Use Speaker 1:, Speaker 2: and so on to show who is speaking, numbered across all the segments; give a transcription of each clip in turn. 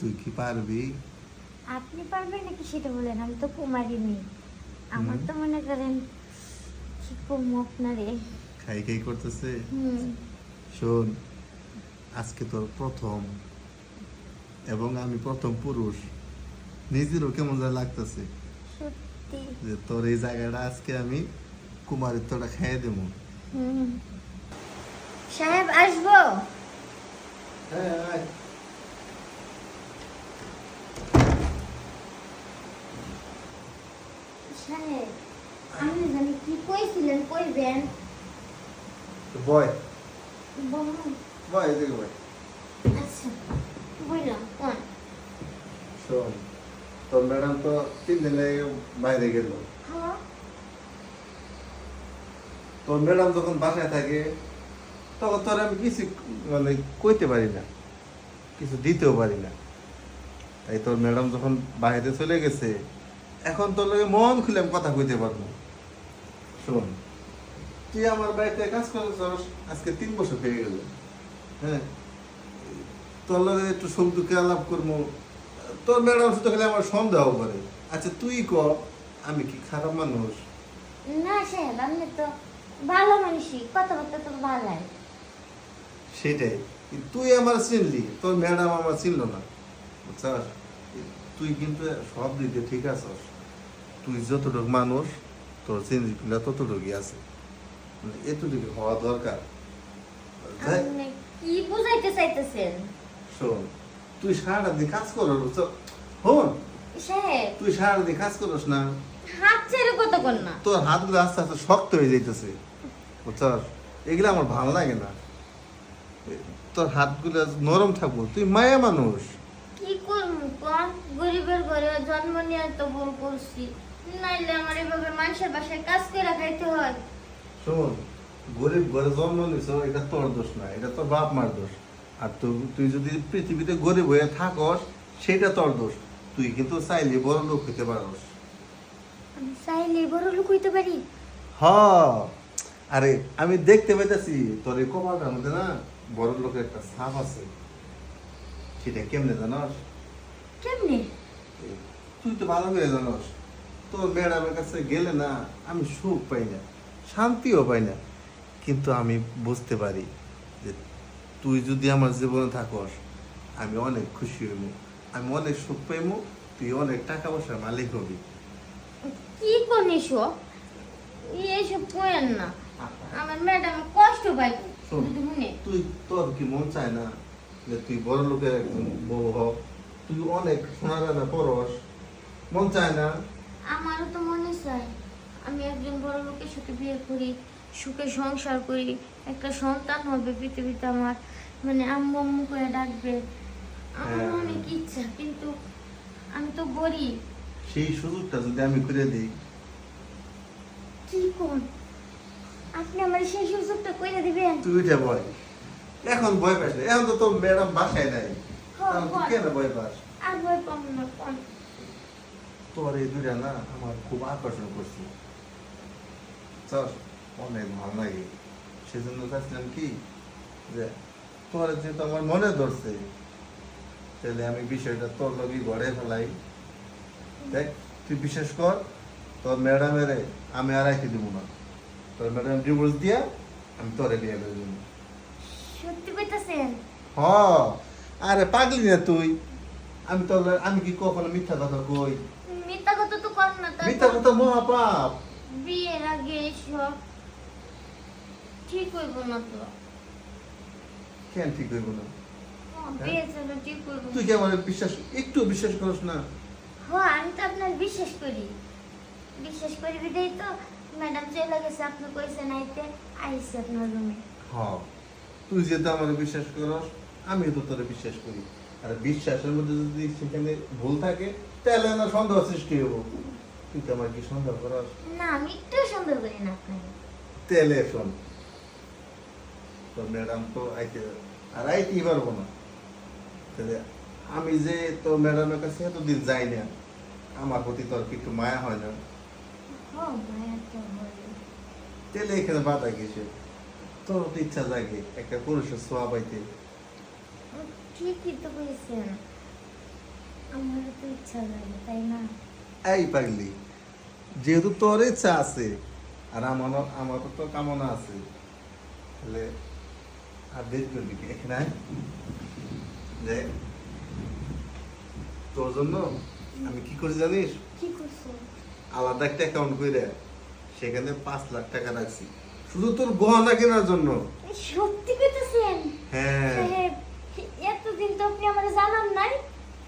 Speaker 1: তুই কি পারবি?
Speaker 2: আপনি পারবেন নাকি সেটা বলেন? আমি তো কুমারী মেয়ে। আমার তো মনে করেন আপনারে
Speaker 1: খাই খাই করতেছে?
Speaker 2: হুম।
Speaker 1: শোন আজকে তোর প্রথম এবং আমি প্রথম পুরুষ। নিজেরও কেমন যা লাগতেছে।
Speaker 2: সত্যি।
Speaker 1: যে তোর এই জায়গাটা আজকে আমি কুমারিত্বটা খাইয়ে দেবো।
Speaker 2: হুম। সাহেব আসব?
Speaker 1: হ্যাঁ
Speaker 2: সাহেব আপনি জানি কি কইছিলেন কইবেন?
Speaker 1: বয়।
Speaker 2: বলুন
Speaker 1: বয় এদিকে বয়।
Speaker 2: আচ্ছা বললাম কোন?
Speaker 1: শোন তোর ম্যাডাম তো তিন দিনে বাইরে গেল।
Speaker 2: হ্যাঁ।
Speaker 1: তোর ম্যাডাম যখন বাসায় থাকে তখন তোর আমি কিছু মানে কইতে পারি না কিছু দিতেও পারি না। তাই তোর ম্যাডাম যখন বাইরে চলে গেছে এখন তোর লগে মন খুলে আমি কথা কইতে পারব। শোন তুই আমার বাড়িতে কাজ করছিস আজকে তিন বছর হয়ে গেল। হ্যাঁ? তোর লগে একটু সুখ দুঃখে আলাপ করব তোর ম্যাডাম শুধু খেলে আমার সন্দেহ করে আচ্ছা তুই ক আমি কি খারাপ মানুষ?
Speaker 2: না সাহেব আপনি তো ভালো মানুষই কথাবার্তা তো ভালাই।
Speaker 1: সেটাই তুই আমার চিনলি তোর ম্যাডাম আমার চিনল না। বুঝছাস? তুই কিন্তু সব দিকে ঠিক আছস। তুই যতটুকু মানুষ তোর চিন্তা ততটুকুই আছে। মানে এতটুকু হওয়া দরকার।
Speaker 2: কি বুঝাইতে চাইতেছেন?
Speaker 1: শোন তুই সারাটা দিন কাজ করস হন তুই সারাটা দিন কাজ করস না।
Speaker 2: হাত ছেড়ে কত কর না।
Speaker 1: তোর হাতগুলো আস্তে আস্তে শক্ত হয়ে যাইতেছে বুঝছস এগুলো আমার ভালো লাগে না। তোর হাতগুলো নরম থাকব তুই মায়া মানুষ।
Speaker 2: কি করব কোন গরিবের ঘরে জন্ম নিয়ে তো ভুল করছি। নাইলে আমার এভাবে মানুষের বাসায় কাজ করে খাইতে হয়।
Speaker 1: শোন গরিব ঘরে জন্ম নিছ এটা তোর দোষ না এটা তোর বাপ মার দোষ। আর তুই যদি পৃথিবীতে গরিব হয়ে থাকস সেটা তোর দোষ। তুই কিন্তু চাইলে বড় লোক হইতে পারস।
Speaker 2: আমি চাইলে বড় লোক হইতে পারি?
Speaker 1: হ আরে আমি দেখতে পাইতেছি তোর এই কপালটার মধ্যে না বড় লোকের একটা ছাপ আছে। সেটা কেমনে জানস?
Speaker 2: কেমনে?
Speaker 1: তুই তো ভালো করে জানস। তোর ম্যাডামের কাছে গেলে না আমি সুখ পাই না শান্তিও পাই না। কিন্তু আমি বুঝতে পারি যে তুই যদি আমার জীবনে থাকস আমি অনেক খুশি হইব আমি অনেক সুখ পাইব তুই অনেক টাকা পয়সার মালিক হবি।
Speaker 2: কি করিস এইসব করেন না। আমার ম্যাডাম কষ্ট
Speaker 1: শুনে তুই তোর কি মন চায় না যে তুই বড় লোকের একজন বউ হ তুই অনেক সোনা দানা পরস। মন চায় না
Speaker 2: আমারও তো মনে চায়। আমি একজন বড় লোকের সাথে বিয়ে করি সুখে সংসার করি একটা সন্তান হবে পৃথিবীতে আমার। মানে আম্মু আম্মু করে ডাকবে। আমার
Speaker 1: হ্যাঁ।
Speaker 2: অনেক ইচ্ছা কিন্তু আমি তো গরিব।
Speaker 1: সেই সুযোগটা যদি আমি করে দিই।
Speaker 2: কি কোন? আপনি আমার সেই সুযোগটা করে দিবেন।
Speaker 1: তুই উঠে ভয় এখন ভয় পাস এখন তো তোর ম্যাডাম বাসায় নাই।
Speaker 2: হ্যাঁ,
Speaker 1: কেন ভয় পাস?
Speaker 2: আর ভয় পাম না কোন?
Speaker 1: তোর এই দুইটা না আমার খুব আকর্ষণ করছে চল অনেক ভালো লাগে সেজন্য চাচ্ছিলাম কি যে তোর যেহেতু আমার মনে ধরছে তাহলে আমি বিষয়টা তোর লগি গড়ে ফেলাই দেখ তুই বিশ্বাস কর তোর ম্যাডামের আমি আর রাখি দিব না তোর ম্যাডাম ডিভোর্স দিয়া আমি তোরে বিয়ে করে দিব
Speaker 2: সত্যি কইতাছেন
Speaker 1: হ আরে পাগলি না তুই আমি তো আমি কি কখনো মিথ্যা কথা কই
Speaker 2: কথা তো কর না
Speaker 1: মিথ্যা কথা মহাপাপ
Speaker 2: বিয়ের আগে ঠিক হইব না তো।
Speaker 1: কেন ঠিক হইব না?
Speaker 2: হ্যাঁ,
Speaker 1: তুই কি আমার বিশ্বাস একটু বিশ্বাস করিস না?
Speaker 2: হ্যাঁ আমি তো আপনার বিশ্বাস করি। বিশ্বাস করি বিদায় তো ম্যাডাম চলে গেছে আপনি কইছেন আইতে আইসি আপনার রুমে।
Speaker 1: হ তুই যেহেতু আমার বিশ্বাস করস আমি তো তোরে বিশ্বাস করি। আর বিশ্বাসের মধ্যে যদি সেখানে ভুল থাকে তাহলে না সন্দেহ সৃষ্টি হব। তুই তো আমার কি সন্দেহ করস
Speaker 2: না আমি একটু সন্দেহ করি না আপনাকে।
Speaker 1: শোন তোর ম্যাডাম তো আইতে আর আইতেই পারব না। তাহলে আমি যে তোর ম্যাডামের কাছে এতদিন যাই না আমার প্রতি তোর কি একটু মায়া হয় না?
Speaker 2: হ্যাঁ তো
Speaker 1: তেলে এখানে বাধা গেছে তোর তো ইচ্ছা জাগে একটা পুরুষের সোয়া পাইতে।
Speaker 2: ঠিকই তো কইছেন ইচ্ছা লাগে তাই না?
Speaker 1: এই পাগলি যেহেতু তোর ইচ্ছা আছে আর আমার আমার তো কামনা আছে তাহলে আর দেরি করবি এখানে। দেখ তোর জন্য আমি কি করছি জানিস?
Speaker 2: কি করছ?
Speaker 1: আলাদা একটা অ্যাকাউন্ট করে সেখানে পাঁচ লাখ টাকা রাখছি। শুধু তোর গহনা কেনার জন্য।
Speaker 2: সত্যি কইতেছেন?
Speaker 1: হ্যাঁ।
Speaker 2: এতদিন তো আপনি আমার জানান নাই।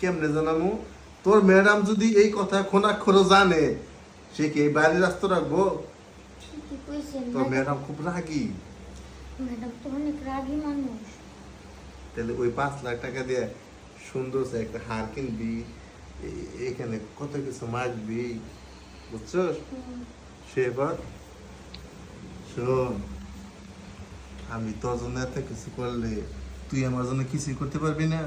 Speaker 1: কেমনে জানামু? তোর ম্যাডাম যদি এই কথা খোনাক্ষরে জানে সে কি এই বাড়ির রাস্তা রাখব? তোর ম্যাডাম। খুব রাগি।
Speaker 2: ম্যাডাম তো অনেক রাগী মানুষ।
Speaker 1: তাহলে ওই পাঁচ লাখ টাকা দিয়ে সুন্দর সে একটা হার কিনবি এখানে কত কিছু মাখবি বুঝছস? সে এবার শোন আমি তোর জন্য এত কিছু করলে তুই আমার জন্য কিছুই করতে পারবি না।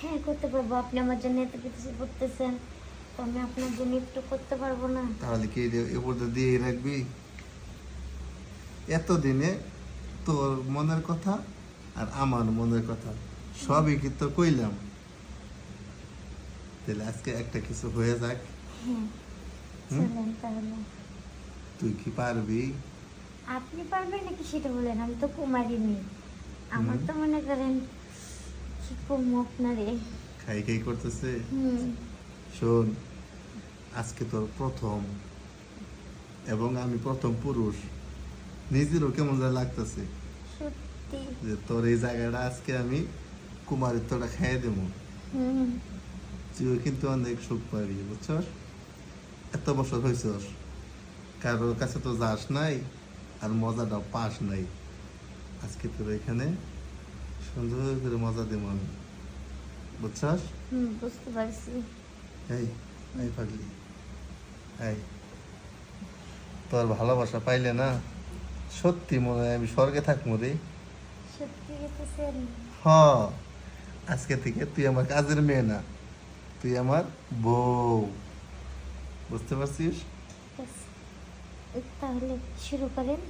Speaker 2: হ্যাঁ করতে পারব। আপনি আমার জন্য এত কিছু করতেছেন তো আমি আপনার জন্য একটু করতে পারব না।
Speaker 1: তাহলে কি এরপর দিয়ে রাখবি? এতদিনে তোর মনের কথা আর আমার মনের কথা সবই কি তো কইলাম? তাহলে আজকে একটা কিছু হয়ে যাক।
Speaker 2: হ্যাঁ
Speaker 1: তুই কি পারবি?
Speaker 2: আপনি পারবেন নাকি সেটা বলেন? আমি তো কুমারী মেয়ে। আমার তো মনে করেন কি কমু আপনারে
Speaker 1: খাই খাই করতেছে।
Speaker 2: হুম।
Speaker 1: শোন আজকে তোর প্রথম এবং আমি প্রথম পুরুষ। নিজেরও কেমন যা লাগতেছে।
Speaker 2: সত্যি।
Speaker 1: যে তোর এই জায়গাটা আজকে আমি কুমারিত্বটা খাইয়ে দেবো।
Speaker 2: হুম।
Speaker 1: তুইও কিন্তু অনেক সুখ পাবি বুঝছস? এত বছর হয়েছস কারোর কাছে তো যাস নাই আর মজাটা পাস নাই। আজকে তোর এখানে সুন্দর করে মজা দেব আমি। বুঝছস?
Speaker 2: হুম বুঝতে পারছি।
Speaker 1: এই এই পাগলি। এই তোর ভালোবাসা পাইলে না সত্যি মনে হয় আমি স্বর্গে থাকব রে। হ আজকে থেকে তুই আমার কাজের মেয়ে না তুই আমার বউ। বুঝতে পারছিস?
Speaker 2: তাহলে শুরু করেন।